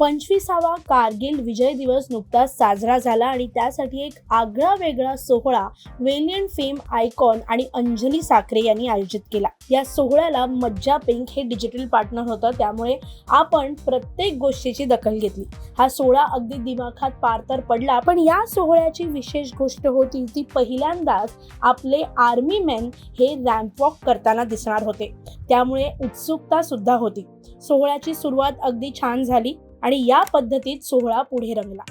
पंचवीसावा कारगिल विजय दिवस नुकताच साजरा झाला आणि त्यासाठी एक आगळा वेगळा सोहळा वेलियन फेम आयकॉन आणि अंजली साखरे यांनी आयोजित केला. या सोहळ्याला मज्जा पिंक हे डिजिटल पार्टनर होतं त्यामुळे आपण प्रत्येक गोष्टीची दखल घेतली. हा सोहळा अगदी दिमाखात पार तर पडला पण या सोहळ्याची विशेष गोष्ट होती ती पहिल्यांदाच आपले आर्मी मॅन हे रॅम्प वॉक करताना दिसणार होते. त्यामुळे उत्सुकता सुद्धा होती. सोहळ्याची सुरुवात अगदी छान झाली. आणि या पद्धतीत सोहळा पुढे रंगला.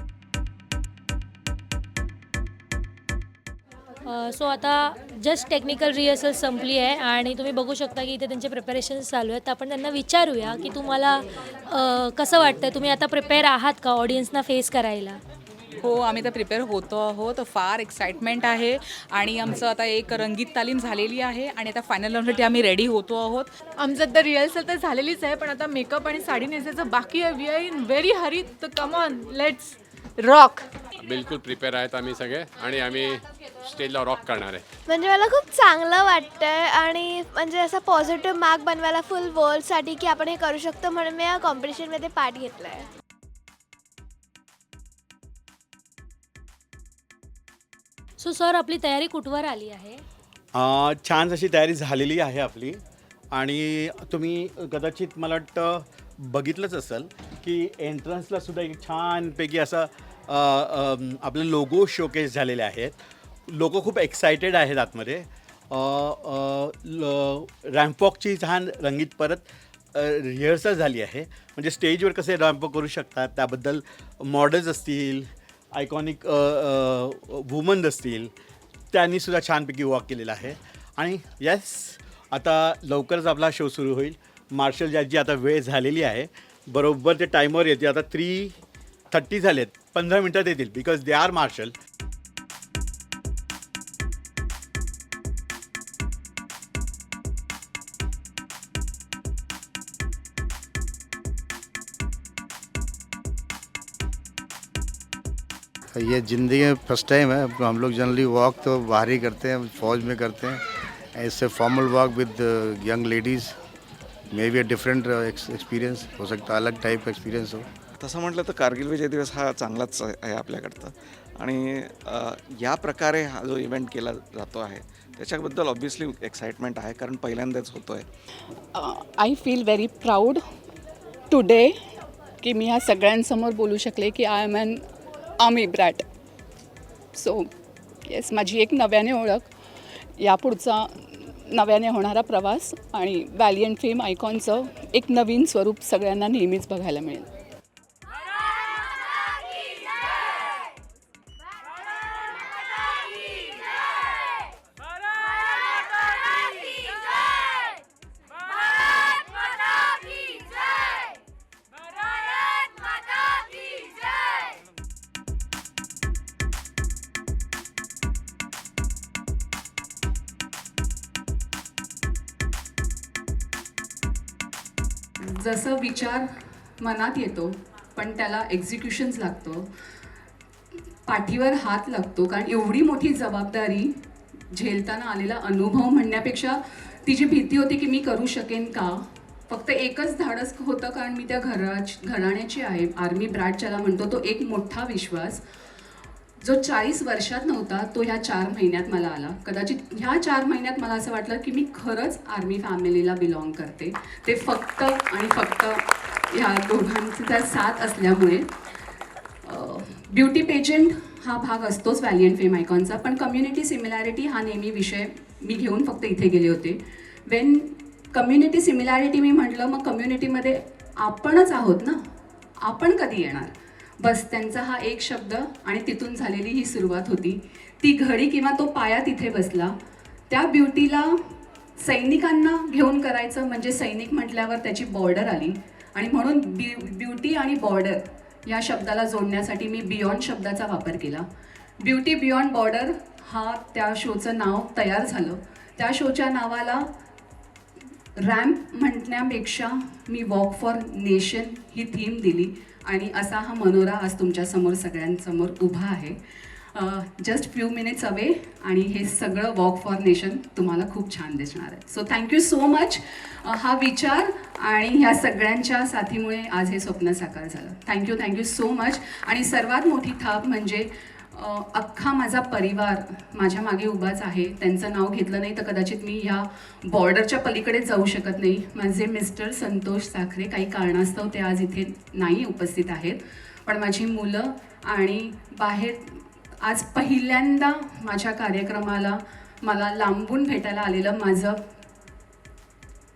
सो आता जस्ट टेक्निकल रिहर्सल संपली आहे आणि तुम्ही बघू शकता की इथे त्यांचे प्रिपरेशन्स चालू आहेत. तर आपण त्यांना विचारूया की तुम्हाला कसं वाटतं तुम्ही आता प्रिपेअर आहात का ऑडियन्सना फेस करायला? हो आम्ही तर प्रिपेअर होतो आहोत. फार एक्साइटमेंट आहे. आणि आमचं आता एक रंगीत तालीम झालेली आहे आणि आता फायनल राऊंडसाठी आम्ही रेडी होतो आहोत. आमचं तर रिहर्सल तर झालेलीच आहे पण आता मेकअप आणि साडी नेसायचं बाकी आहे. We are in very hurry तर कम ऑन लेट्स रॉक बिलकुल प्रिपेअर आहेत आम्ही सगळे आणि आम्ही स्टेजला रॉक करणार आहे. म्हणजे मला खूप चांगलं वाटतंय आणि म्हणजे असं पॉझिटिव्ह मार्क बनवायला फुल वर्ल्डसाठी की आपण हे करू शकतो म्हणून मी या कॉम्पिटिशनमध्ये पार्ट घेतला आहे सो सर आपली तयारी कुठवर आली आहे? अ, छान अशी तयारी झालेली आहे आपली. आणि तुम्ही कदाचित मला वाटतं बघितलंच असेल की एंट्रन्सला सुद्धा एक छानपैकी असं अ, अम, आपले लोगो शोकेस झालेले आहेत. लोक खूप एक्सायटेड आहेत आतमध्ये. रॅम्पॉकची छान रंगीत परत रिहर्सल झाली आहे. म्हणजे स्टेजवर कसे रॅम्पॉक करू शकतात त्याबद्दल मॉडेल्स असतील आयकॉनिक वुमन्स असतील त्यांनी सुद्धा छानपैकी वॉक केलेला आहे. आणि येस आता लवकरच आपला शो सुरू होईल. मार्शल जॅकची आता वेळ झालेली आहे बरोबर ते टायमवर येते. आता थ्री थर्टी झालेत. पंधरा मिनटात येतील. बिकॉज दे आर मार्शल ये ज़िंदगी में फर्स्ट टाइम है। हम लोग जनरली वॉक तो बाहर ही करते हैं फौज में करते हैं। ऐसे formal walk with young ladies may be a different experience हो सकता अलग टाइप का एक्सपीरियंस हो। तसं म्हटलं तर कारगिल विजय दिवस हा चांगलाच आहे आपल्याकडचा. आणि या प्रकारे हा जो इव्हेंट केला जातो आहे त्याच्याबद्दल ऑब्व्हियसली एक्साइटमेंट आहे कारण पहिल्यांदाच होतो आहे I feel very proud today की मी ह्या सगळ्यांसमोर बोलू शकले की आय एम अन आम्ही ब्रॅट. सो येस माझी एक नव्याने ओळख. यापुढचा नव्याने होणारा प्रवास आणि वॅलियंट फेम आयकॉनचं एक नवीन स्वरूप सगळ्यांना नेहमीच बघायला मिळेल. विचार मनात येतो पण त्याला एक्झिक्युशन्स लागतं. पाठीवर हात लागतो कारण एवढी मोठी जबाबदारी झेलताना आलेला अनुभव म्हणण्यापेक्षा ती जी भीती होती की मी करू शकेन का फक्त एकच धाडस होतं कारण मी त्या घरा घराण्याची आहे. आर्मी ब्रॅड ज्याला म्हणतो तो एक मोठा विश्वास. जो चाळीस वर्षात नव्हता तो ह्या चार महिन्यात मला आला. कदाचित ह्या चार महिन्यात मला असं वाटलं की मी खरंच आर्मी फॅमिलीला बिलॉंग करते. ते फक्त आणि फक्त ह्या दोघांचा साथ असल्यामुळे ब्युटी पेजंट हा भाग असतोच व्हॅलियंट फेम आयकॉनचा पण कम्युनिटी सिमिलॅरिटी हा नेहमी विषय मी घेऊन फक्त इथे गेले होते. वेन कम्युनिटी सिमिलॅरिटी मी म्हटलं मग कम्युनिटीमध्ये आपणच आहोत ना? आपण कधी येणार? बस त्यांचा हा एक शब्द आणि तिथून झालेली ही सुरुवात होती. ती घडी किंवा तो पाया तिथे बसला. त्या ब्युटीला सैनिकांना घेऊन करायचं म्हणजे सैनिक म्हटल्यावर त्याची बॉर्डर आली. आणि म्हणून ब्यु ब्युटी आणि बॉर्डर या शब्दाला जोडण्यासाठी मी बियॉन्ड शब्दाचा वापर केला. ब्युटी बियॉन्ड बॉर्डर हा त्या शोचं नाव तयार झालं. त्या शोच्या नावाला रॅम्प म्हणण्यापेक्षा मी वॉक फॉर नेशन ही थीम दिली. आणि असा हा मनोरा आज तुमच्यासमोर सगळ्यांसमोर उभा आहे. जस्ट फ्यू मिनिट्स अवे आणि हे सगळं वॉक फॉर नेशन तुम्हाला खूप छान दिसणार आहे. सो थँक्यू सो मच हा विचार आणि ह्या सगळ्यांच्या साथीमुळे आज हे स्वप्न साकार झालं. थँक्यू थँक्यू सो मच आणि सर्वात मोठी थाप म्हणजे अख्खा माझा परिवार माझ्या मागे उभाच आहे. त्यांचं नाव घेतलं नाही तर कदाचित मी ह्या बॉर्डरच्या पलीकडे जाऊ शकत नाही. माझे मिस्टर संतोष साखरे काही कारणास्तव ते आज इथे नाही उपस्थित आहेत. पण माझी मुलं आणि बाहेर आज पहिल्यांदा माझ्या कार्यक्रमाला मला लांबून भेटायला आलेलं माझं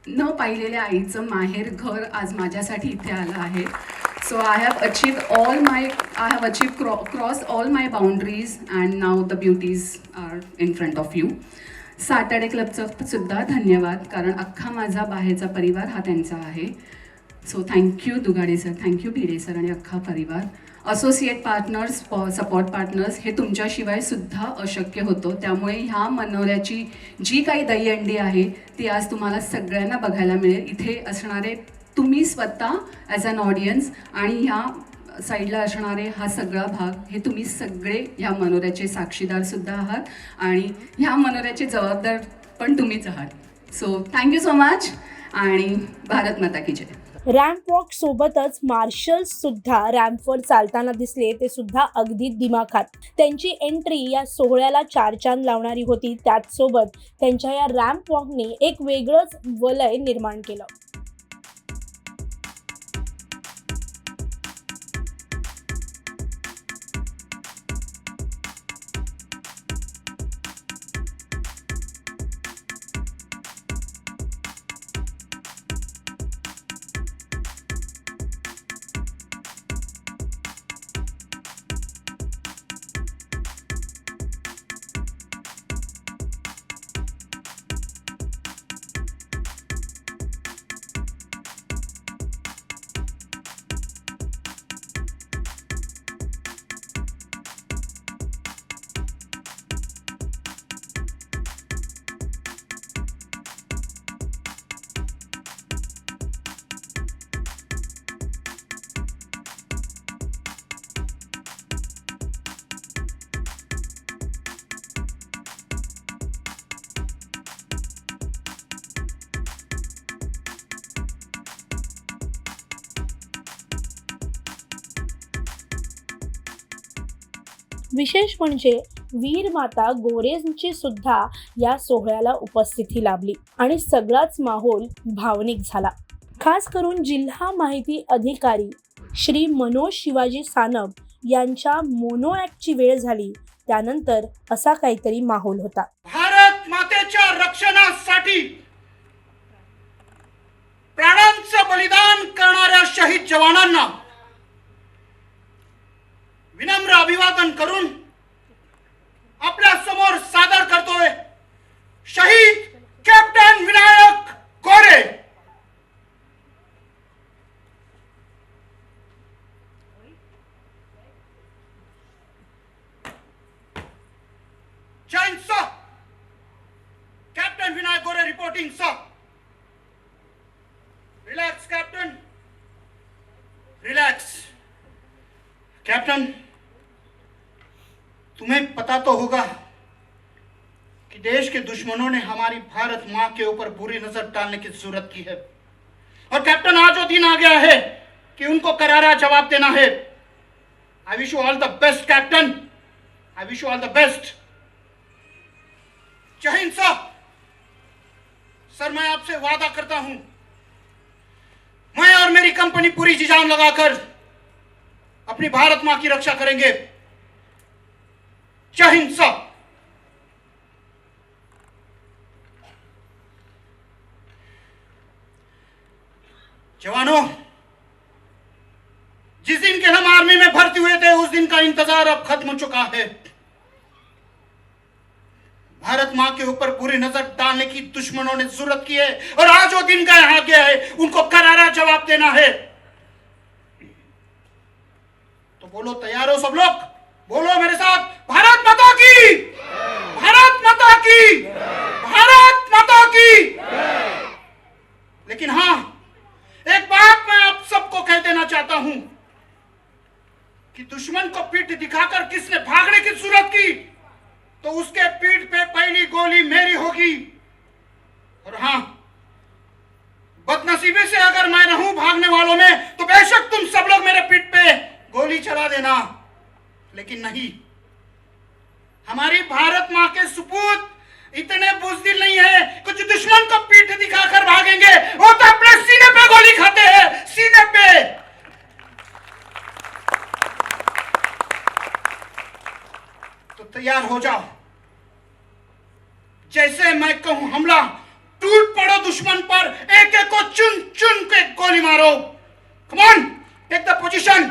न पाहिलेल्या आईचं माहेर घर आज माझ्यासाठी इथे आलं आहे. So I have achieve all my I have achieve cro cross all my boundaries and now the beauties are in front of you Saturday क्लबचं सुद्धा धन्यवाद. कारण अख्खा माझा बाहेरचा परिवार हा त्यांचा आहे. So thank you Dugade sir thank you Bhide sir आणि अख्खा परिवार. असोसिएट पार्टनर्स सपोर्ट पार्टनर्स हे तुमच्याशिवाय सुद्धा अशक्य होतं. त्यामुळे ह्या मनोऱ्याची जी काही दहीहंडी आहे ती आज तुम्हाला सगळ्यांना बघायला मिळेल. इथे असणारे तुम्ही स्वतः ॲज अन ऑडियन्स आणि ह्या साईडला असणारे हा सगळा भाग हे तुम्ही सगळे ह्या मनोऱ्याचे साक्षीदारसुद्धा आहात आणि ह्या मनोऱ्याचे जबाबदार पण तुम्हीच आहात. सो थँक्यू सो मच आणि भारत माता की जय. रॅम्प वॉक सोबतच मार्शल्स सुद्धा रॅम्पवर चालताना दिसले ते सुद्धा अगदी दिमाखात. त्यांची एंट्री या सोहळ्याला चार चांद लावणारी होती. त्याचसोबत त्यांच्या या रॅम्प वॉकने एक वेगळंच वलय निर्माण केलं. विशेष म्हणजे वीर माता गोरेंची सुद्धा या सोहळ्याला उपस्थिती लाभली आणि सगळाच माहोल भावनिक झाला. खास करून जिल्हा माहिती अधिकारी श्री मनोज शिवाजी सानप यांच्या मोनो ॲक्टची वेळ झाली. त्यानंतर असा काहीतरी माहोल होता. भारत मातेच्या रक्षणासाठी प्राणांचं बलिदान करणाऱ्या शहीद जवानांना विनम्र अभिवादन करून आपल्यासमोर सादर करतोय शहीद captain Vinayak Kore Jain sir captain Vinayak Gore reporting sir. Relax captain. Relax captain दुश्मनों ने हमारी भारत माँ के ऊपर बुरी नज़र डालने की ज़रूरत की है। और कैप्टन आज वो दिन आ गया है कि उनको करारा जवाब देना है। I wish you all the best captain I wish you all the best जय साहब सर मैं आपसे वादा करता हूँ। मैं और मेरी कंपनी पूरी जी जान लगाकर अपनी भारत माँ की रक्षा करेंगे। जय सर जवानों, जिस दिन के हम आर्मी में भर्ती हुए थे, उस दिन का इंतज़ार अब खत्म हो चुका है। भारत माँ के ऊपर बुरी नज़र डालने की दुश्मनों ने ज़रूरत की है और आज वो दिन का यहाँ गया है, उनको करारा जवाब देना है। तो बोलो, तैयार हो सब लोग? बोलो मेरे साथ, भारत माता की! भारत माता की! भारत माता की! लेकिन हाँ एक बात मैं आप सबको कह देना चाहता हूँ कि दुश्मन को पीठ दिखाकर किसने भागने की सूरत की तो उसके पीठ पे पहली गोली मेरी होगी। और हाँ, बदनसीबी से अगर मैं रहूँ भागने वालों में तो बेशक तुम सब लोग मेरे पीठ पे गोली चला देना। लेकिन नहीं, हमारी भारत माँ के सुपूत इतने बुजदिल नहीं है। कुछ दुश्मन को पीठ दिखाकर भागेंगे। वो तो अपने सीने पे गोली खाते हैं। सीने पे। तो तैयार हो जाओ। जैसे मैं कहूँ, हमला। टूट पड़ो दुश्मन पर। एक एक को चुन चुन के गोली मारो। कमॉन टेक द पोजीशन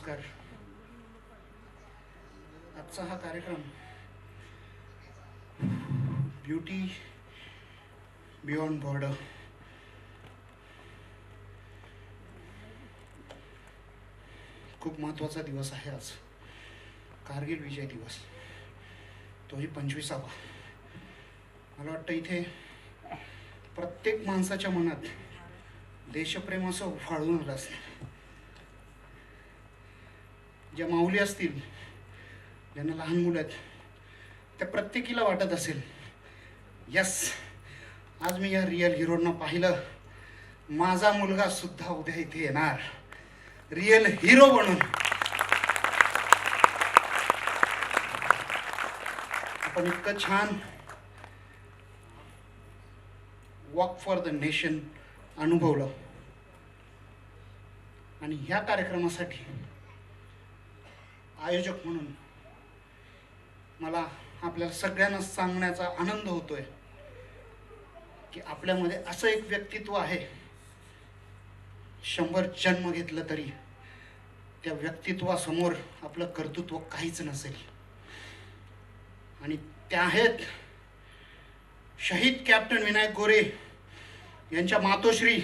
नमस्कार. आजचा हा कार्यक्रम ब्युटी बियॉन्ड बॉर्डर. खूप महत्त्वाचा दिवस आहे आज. कारगिल विजय दिवस. तोही पंचवीसावा. मला वाटतं इथे प्रत्येक माणसाच्या मनात देशप्रेम असं उफाळून आलं असतं. ज्या माऊली असतील ज्यांना लहान मुलं आहेत त्या प्रत्येकीला वाटत असेल यस आज मी या रिअल हिरोंना पाहिलं. माझा मुलगा सुद्धा उद्या इथे येणार. रिअल हिरो म्हणून. आपण इतकं छान वॉक फॉर द नेशन अनुभवलं. आणि ह्या कार्यक्रमासाठी आयोजक म्हणून. मला आपल्याला सगळ्यांना सांगण्याचा आनंद होतोय की आपल्यामध्ये असं एक व्यक्तित्व आहे. शंभर जन्म घेतलं तरी त्या व्यक्तित्वासमोर आपलं कर्तृत्व काहीच नसेल. आणि त्या आहेत शहीद कॅप्टन विनायक गोरे यांच्या मातोश्री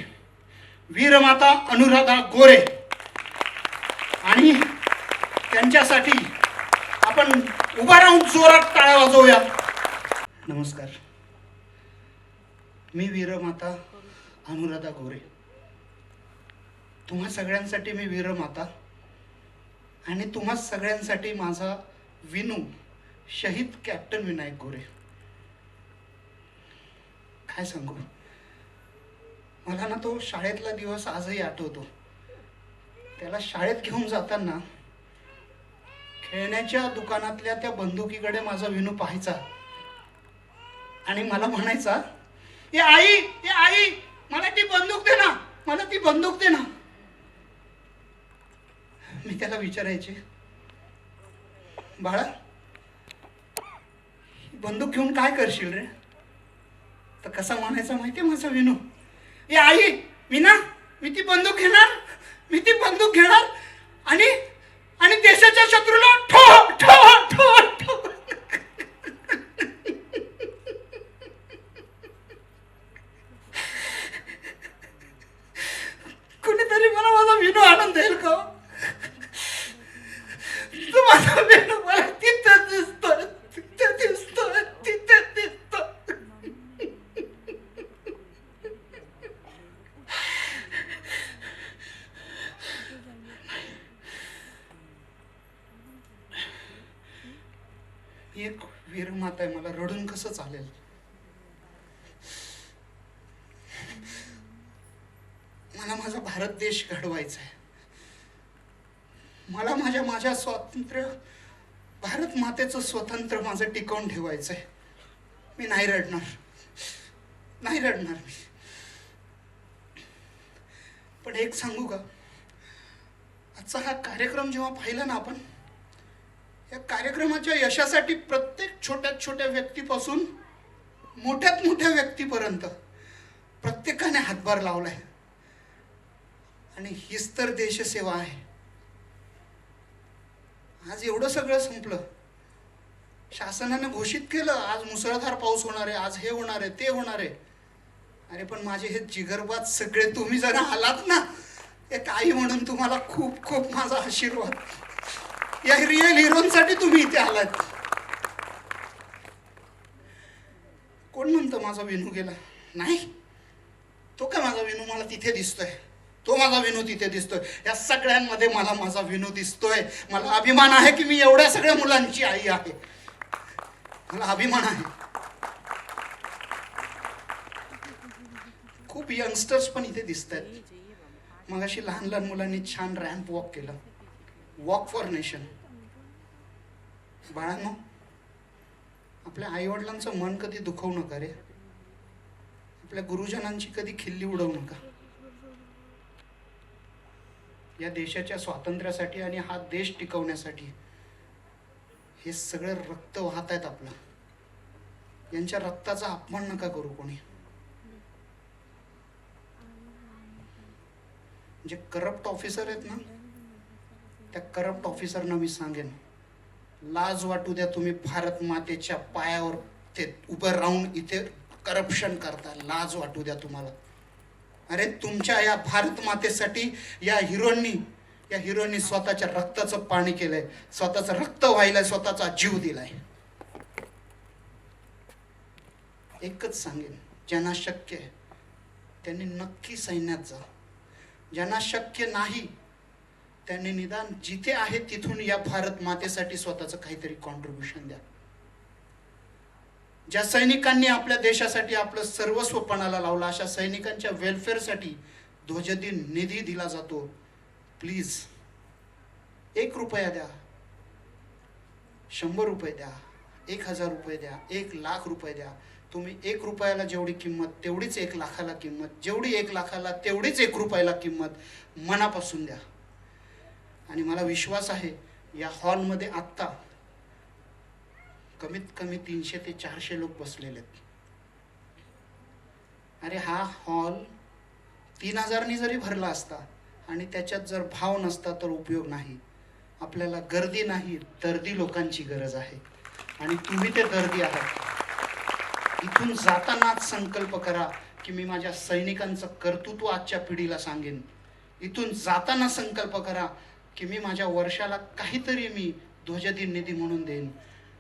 वीरमाता अनुराधा गोरे. त्यांच्यासाठी आपण उभा राहून जोरात टाळ्या वाजवूया. नमस्कार. मी वीरमाता अनुराधा गोरे. तुम्हा सगळ्यांसाठी मी वीरमाता आणि तुम्हा सगळ्यांसाठी माझा विनू शहीद कॅप्टन विनायक गोरे. काय सांगू? मला ना तो शाळेतला दिवस आजही आठवतो. त्याला शाळेत घेऊन जाताना खेळण्याच्या दुकानातल्या त्या बंदुकीकडे माझा विनू पाहायचा. आणि मला म्हणायचा ए आई ए आई मला ती बंदूक दे ना मला ती बंदूक दे ना. मी त्याला विचारायचे बाळा बंदूक घेऊन काय करशील रे? तर कसा म्हणायचा माहिती माझा विनू ए आई मी ना मी ती बंदूक घेणार मी ती बंदूक घेणार आणि आणि देशाच्या शत्रूला ठो ठो वीरमाता आहे मला रडून कसं चालेल? मला माझा भारत देश घडवायचा आहे. मला माझ्या माझ्या स्वातंत्र्य भारत मातेचं स्वतंत्र माझं टिकवून ठेवायचं आहे. मी नाही रडणार. नाही रडणार मी. पण एक सांगू का? आजचा हा कार्यक्रम जेव्हा पाहिला ना आपण या कार्यक्रमाच्या यशासाठी प्रत्येक छोट्यात छोट्या व्यक्तीपासून मोठ्यात मोठ्या व्यक्तीपर्यंत प्रत्येकाने हातभार लावलाय आणि हीच तर देशसेवा आहे. आज एवढं सगळं संपलं. शासनाने घोषित केलं आज मुसळधार पाऊस होणार आहे आज हे होणार आहे ते होणार आहे. अरे पण माझे हे जिगरबाद सगळे तुम्ही जरा आलात ना एक आई म्हणून तुम्हाला खूप खूप माझा आशीर्वाद. या रिअल हिरोसाठी तुम्ही इथे आलात. कोण म्हणतं माझा वेणू गेला? नाही. तो काय माझा वेणू मला तिथे दिसतोय? तो माझा विनू तिथे दिसतोय. या सगळ्यांमध्ये मला माझा विनू दिसतोय. मला अभिमान आहे की मी एवढ्या सगळ्या मुलांची आई आहे. मला अभिमान आहे. खूप यंगस्टर्स पण इथे दिसत आहेत मग अशी लहान लहान मुलांनी छान रॅम्प वॉक केलं. वॉक फॉर नेशन बाळांनो आपल्या आईवडिलांचं मन कधी दुखवू नका रे. आपल्या गुरुजनांची कधी खिल्ली उडवू नका. या देशाच्या स्वातंत्र्यासाठी आणि हा देश टिकवण्यासाठी हे सगळं रक्त वाहत आहेत आपलं. यांच्या रक्ताचा अपमान नका करू कोणी. जे करप्ट ऑफिसर आहेत ना त्या करप्ट ऑफिसरना मी सांगेन लाज वाटू द्या तुम्ही भारत मातेच्या पायावर ते उभं राहून इथे करप्शन करता लाज वाटू द्या तुम्हाला. अरे तुमच्या या भारत मातेसाठी या हिरोंनी या हिरोनी स्वतःच्या रक्ताचं पाणी केलंय स्वतःचं रक्त व्हायलंय स्वतःचा जीव दिलाय. एकच सांगेन ज्यांना शक्य आहे त्यांनी नक्की सैन्यात जा. ज्यांना शक्य नाही त्यांनी निदान जिथे आहे तिथून या भारत मातेसाठी स्वतःचं काहीतरी कॉन्ट्रीब्युशन द्या. ज्या सैनिकांनी आपल्या देशासाठी आपलं सर्वस्वपणाला लावलं अशा सैनिकांच्या वेलफेअरसाठी ध्वजदिन निधी दिला जातो. प्लीज एक रुपया द्या. शंभर रुपये द्या. एक हजार रुपये द्या. एक लाख रुपये द्या. तुम्ही एक रुपयाला जेवढी किंमत तेवढीच एक लाखाला किंमत जेवढी एक लाखाला तेवढीच एक रुपयाला किंमत मनापासून द्या. आणि मला विश्वास आहे या हॉलमध्ये आत्ता कमीत कमी तीनशे ते चारशे लोक बसलेले आहेत. अरे हा हॉल तीन हजारनी जरी भरला असता आणि त्याच्यात जर भाव नसता तर उपयोग नाही. आपल्याला गर्दी नाही दर्दी लोकांची गरज आहे. आणि तुम्ही ते दर्दी आहात. इथून जातानाच संकल्प करा की मी माझ्या सैनिकांचं कर्तृत्व आजच्या पिढीला सांगेन. इथून जाताना संकल्प करा की मी माझ्या वर्षाला काहीतरी मी ध्वजदिन निधी म्हणून देईन.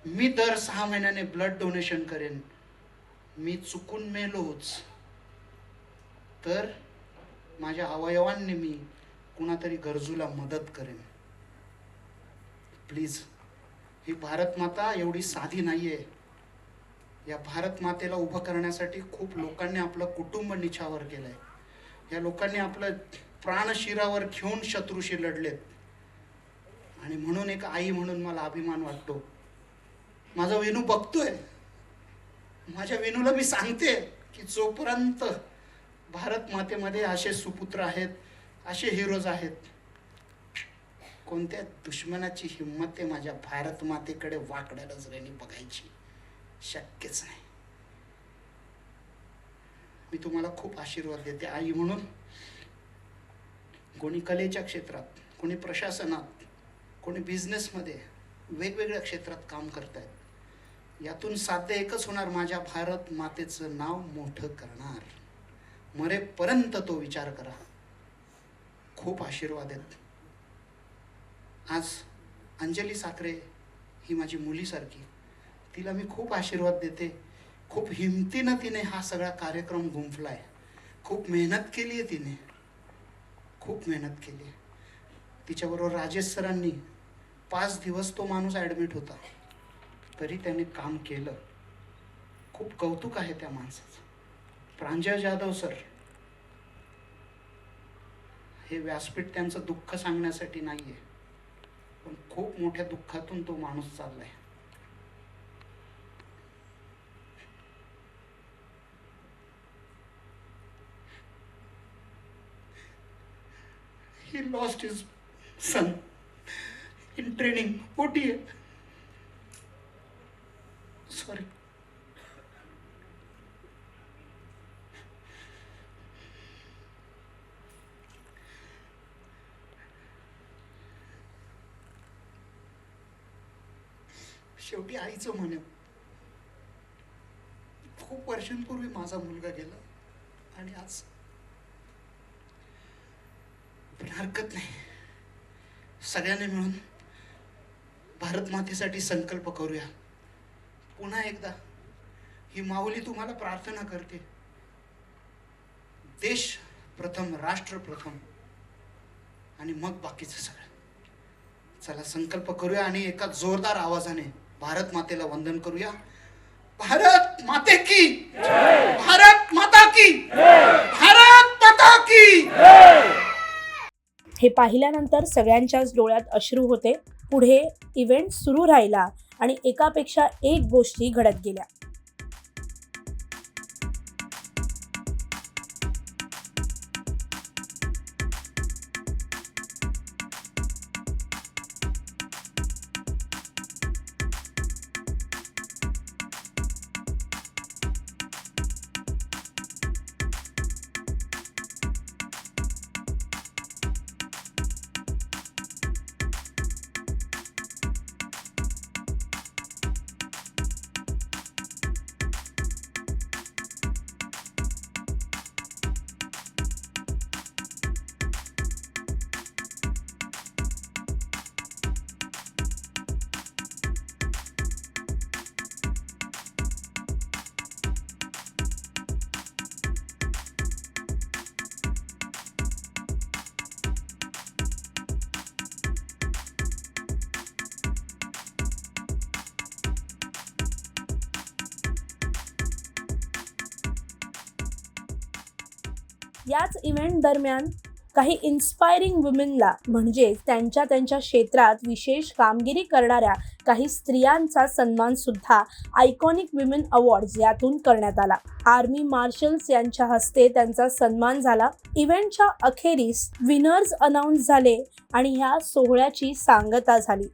मी दर सहा महिन्याने ब्लड डोनेशन करेन. मी चुकून मेलोच. तर माझ्या अवयवांनी मी कुणातरी गरजूला मदत करेन. प्लीज ही भारत माता एवढी साधी नाही आहे या भारत मातेला उभं करण्यासाठी खूप लोकांनी आपलं कुटुंब निछावर केलंय. या लोकांनी आपलं प्राणशिरावर घेऊन शत्रूशी लढलेत. आणि म्हणून एक आई म्हणून मला अभिमान वाटतो. माझा वेणू बघतोय. माझ्या वेणूला मी सांगते की जोपर्यंत भारत मातेमध्ये असे सुपुत्र आहेत असे हिरोज आहेत कोणत्या दुश्मनाची हिंमत ते माझ्या भारत मातेकडे वाकड्या नजरेने बघायची? शक्यच नाही. मी तुम्हाला खूप आशीर्वाद देते आई म्हणून. कोणी कलेच्या क्षेत्रात कोणी प्रशासनात कोणी बिझनेसमध्ये वेगवेगळ्या क्षेत्रात काम करत आहेत यातून साध्य एकच होणार माझ्या भारत मातेचं नाव मोठं करणार. मरेपर्यंत तो विचार करा. खूप आशीर्वाद आहेत. आज अंजली साखरे ही माझी मुलीसारखी तिला मी खूप आशीर्वाद देते. खूप हिमतीनं तिने हा सगळा कार्यक्रम गुंफलाय. खूप मेहनत केली आहे तिने. खूप मेहनत केली आहे तिच्याबरोबर राजेश सरांनी पाच दिवस तो माणूस ॲडमिट होता. तरी त्याने काम केलं. खूप कौतुक आहे त्या माणसाचं. प्रांजय जाधव सर हे व्यासपीठ त्यांचं दुःख सांगण्यासाठी नाही आहे पण खूप मोठ्या दुःखातून तो माणूस चाललाय. He lost his son in training. OTA. Sorry. शेवटी आईचं म्हणे खूप वर्षांपूर्वी माझा मुलगा गेला आणि आज पण हरकत नाही सगळ्यांनी मिळून भारत मातेसाठी संकल्प करूया. पुन्हा एकदा ही माऊली तुम्हाला प्रार्थना करते. देश प्रथम राष्ट्र प्रथम आणि मग बाकीचं सगळं. चला संकल्प करूया आणि एका जोरदार आवाजाने भारत मातेला वंदन करूया. भारत माते की! भारत माता की! भारत माता की! हे पाहिल्यानंतर सगळ्यांच्याच डोळ्यात अश्रू होते. पुढे इव्हेंट सुरू राहिला आणि एकापेक्षा एक गोष्टी घडत गेल्या. याच इव्हेंट दरम्यान काही इन्स्पायरिंग वुमेनला म्हणजेच त्यांच्या त्यांच्या क्षेत्रात विशेष कामगिरी करणाऱ्या काही स्त्रियांचा सन्मान सुद्धा आयकॉनिक विमेन अवॉर्ड्स यातून करण्यात आला. आर्मी मार्शल्स यांच्या हस्ते त्यांचा सन्मान झाला. इव्हेंटच्या अखेरीस विनर्स अनाऊन्स झाले आणि ह्या सोहळ्याची सांगता झाली.